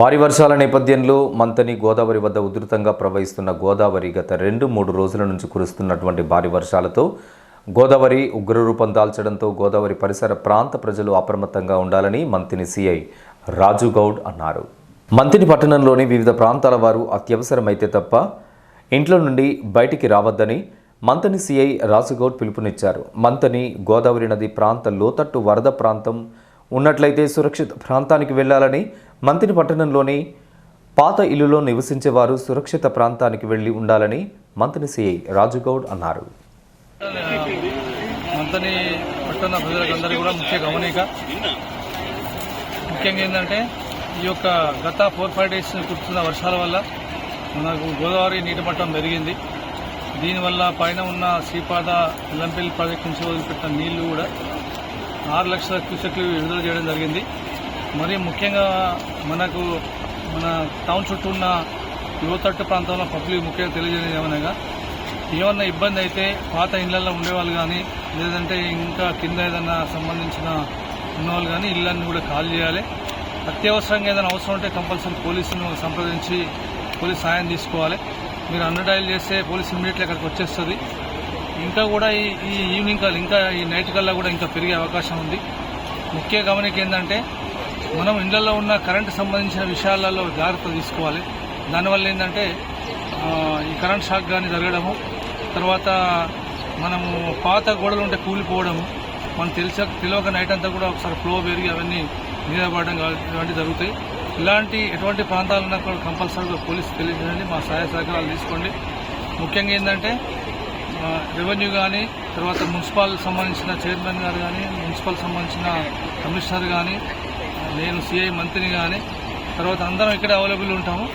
భారీ వర్షాల నేపథ్యంలో మంతని గోదావరి వద్ద ఉధృతంగా ప్రవహిస్తున్న గోదావరి గత రెండు మూడు రోజుల నుంచి కురుస్తున్నటువంటి భారీ వర్షాలతో గోదావరి ఉగ్రరూపం దాల్చడంతో గోదావరి పరిసర ప్రాంత ప్రజలు అప్రమత్తంగా ఉండాలని మంతిని సిఐ రాజు గౌడ్ అన్నారు. మంతిని పట్టణంలోని వివిధ ప్రాంతాల వారు అత్యవసరమైతే తప్ప ఇంట్లో నుండి బయటికి రావద్దని మంతని సిఐ రాజుగౌడ్ పిలుపునిచ్చారు. మంతని గోదావరి నది ప్రాంత లోతట్టు వరద ప్రాంతం ఉన్నట్లయితే సురక్షిత ప్రాంతానికి వెళ్ళాలని మంతిని పట్టణంలోని పాత ఇల్లులో నివసించే వారు సురక్షిత ప్రాంతానికి వెళ్ళి ఉండాలని మంత్రి సిఐ రాజుగౌడ్ అన్నారు. మంతని పట్టణ ప్రజలకందరికీ కూడా ముఖ్య గమనిక. ముఖ్యంగా ఏంటంటే ఈ యొక్క గత ఫోర్ ఫైవ్ డేస్ కురుస్తున్న వర్షాల వల్ల మనకు గోదావరి నీటి మట్టం పెరిగింది. దీనివల్ల పైన ఉన్న శ్రీపాద ఎల్లంపల్లి ప్రాజెక్ట్ నుంచి వదిలిపెట్టిన నీళ్ళు కూడా ఆరు లక్షల క్యూసెక్లు విడుదల చేయడం జరిగింది. మరి ముఖ్యంగా మనకు మన టౌన్ చుట్టూ ఉన్న యువతట్టు ప్రాంతంలో పబ్లిక్ ముఖ్యంగా తెలియజేయడం ఏమనగా ఏమన్నా ఇబ్బంది అయితే పాత ఇళ్ళలో ఉండేవాళ్ళు కానీ లేదంటే ఇంకా కింద ఏదన్నా సంబంధించిన ఉన్నవాళ్ళు కానీ ఇళ్ళన్ని కూడా ఖాళీ చేయాలి. అత్యవసరంగా ఏదైనా అవసరం ఉంటే కంపల్సరీ పోలీసును సంప్రదించి పోలీస్ సాయం తీసుకోవాలి. మీరు అన్న డైల్ చేస్తే పోలీస్ ఇమీడియట్లీ అక్కడికి వచ్చేస్తుంది. ఇంకా కూడా ఈ ఈ ఈవినింగ్ కల్లా ఇంకా ఈ నైట్ కల్లా కూడా ఇంకా పెరిగే అవకాశం ఉంది. ముఖ్య గమనిక ఏంటంటే మనం ఇళ్ళలో ఉన్న కరెంటు సంబంధించిన విషయాలలో జాగ్రత్త తీసుకోవాలి. దానివల్ల ఏంటంటే ఈ కరెంట్ షాక్ కానీ జరగడము తర్వాత మనము పాత గోడలు ఉంటే కూలిపోవడము మనం తెలిస తెలియక నైట్ అంతా కూడా ఒకసారి ఫ్లో పెరిగి అవన్నీ మీద ఇలాంటివి జరుగుతాయి. ఇలాంటి ఎటువంటి ప్రాంతాలు ఉన్నా కూడా కంపల్సరీగా పోలీసు తెలియజేయండి మా సహాయ సహకారాలు తీసుకోండి. ముఖ్యంగా ఏంటంటే రెవెన్యూ కానీ తర్వాత మున్సిపల్ సంబంధించిన చైర్మన్ గారు కానీ మున్సిపల్ సంబంధించిన కమిషనర్ కానీ నేను సిఐ మంత్రిని కానీ తర్వాత అందరం ఇక్కడ అవైలబుల్ ఉంటాము.